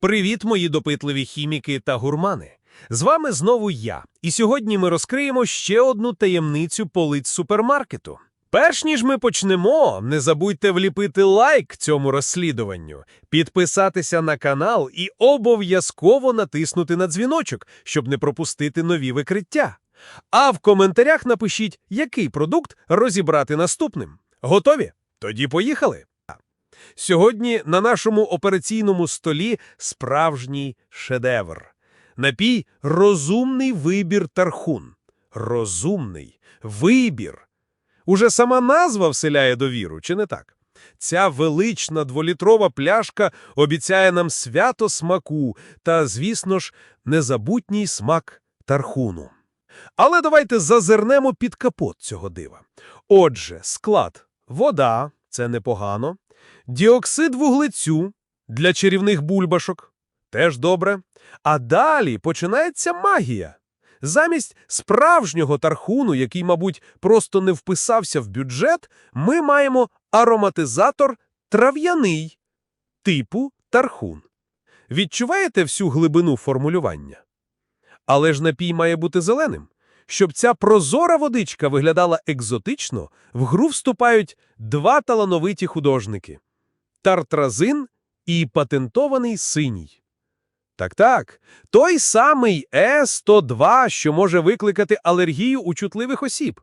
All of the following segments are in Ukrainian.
Привіт, мої допитливі хіміки та гурмани! З вами знову я, і сьогодні ми розкриємо ще одну таємницю полиць супермаркету. Перш ніж ми почнемо, не забудьте вліпити лайк цьому розслідуванню, підписатися на канал і обов'язково натиснути на дзвіночок, щоб не пропустити нові викриття. А в коментарях напишіть, який продукт розібрати наступним. Готові? Тоді поїхали! Сьогодні на нашому операційному столі справжній шедевр. Напій «Розумний вибір Тархун». Розумний вибір. Уже сама назва вселяє довіру, чи не так? Ця велична дволітрова пляшка обіцяє нам свято смаку та, звісно ж, незабутній смак Тархуну. Але давайте зазирнемо під капот цього дива. Отже, склад – вода – це непогано, діоксид вуглецю для чарівних бульбашок – теж добре. А далі починається магія. Замість справжнього тархуну, який, мабуть, просто не вписався в бюджет, ми маємо ароматизатор трав'яний, типу тархун. Відчуваєте всю глибину формулювання? Але ж напій має бути зеленим. Щоб ця прозора водичка виглядала екзотично, в гру вступають два талановиті художники – Тартразин і патентований синій. Так-так, той самий Е-102, що може викликати алергію у чутливих осіб.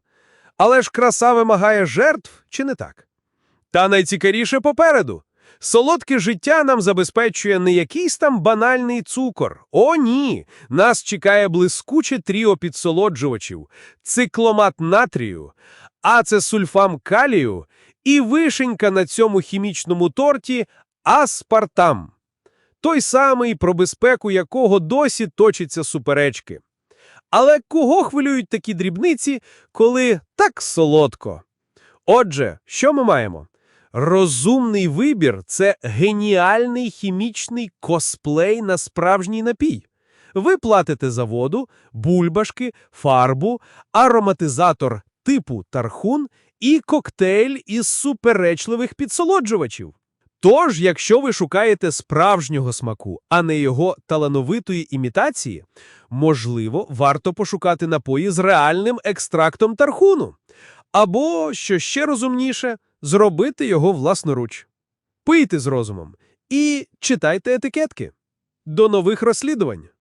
Але ж краса вимагає жертв, чи не так? Та найцікавіше попереду. Солодке життя нам забезпечує не якийсь там банальний цукор. О, ні! Нас чекає блискуче тріо підсолоджувачів, цикломат натрію, ацесульфам калію і вишенька на цьому хімічному торті аспартам. Той самий, про безпеку якого досі точаться суперечки. Але кого хвилюють такі дрібниці, коли так солодко? Отже, що ми маємо? Розумний вибір – це геніальний хімічний косплей на справжній напій. Ви платите за воду, бульбашки, фарбу, ароматизатор типу тархун і коктейль із суперечливих підсолоджувачів. Тож, якщо ви шукаєте справжнього смаку, а не його талановитої імітації, можливо, варто пошукати напої з реальним екстрактом тархуну. Або, що ще розумніше, зробити його власноруч. Пийте з розумом і читайте етикетки. До нових розслідувань!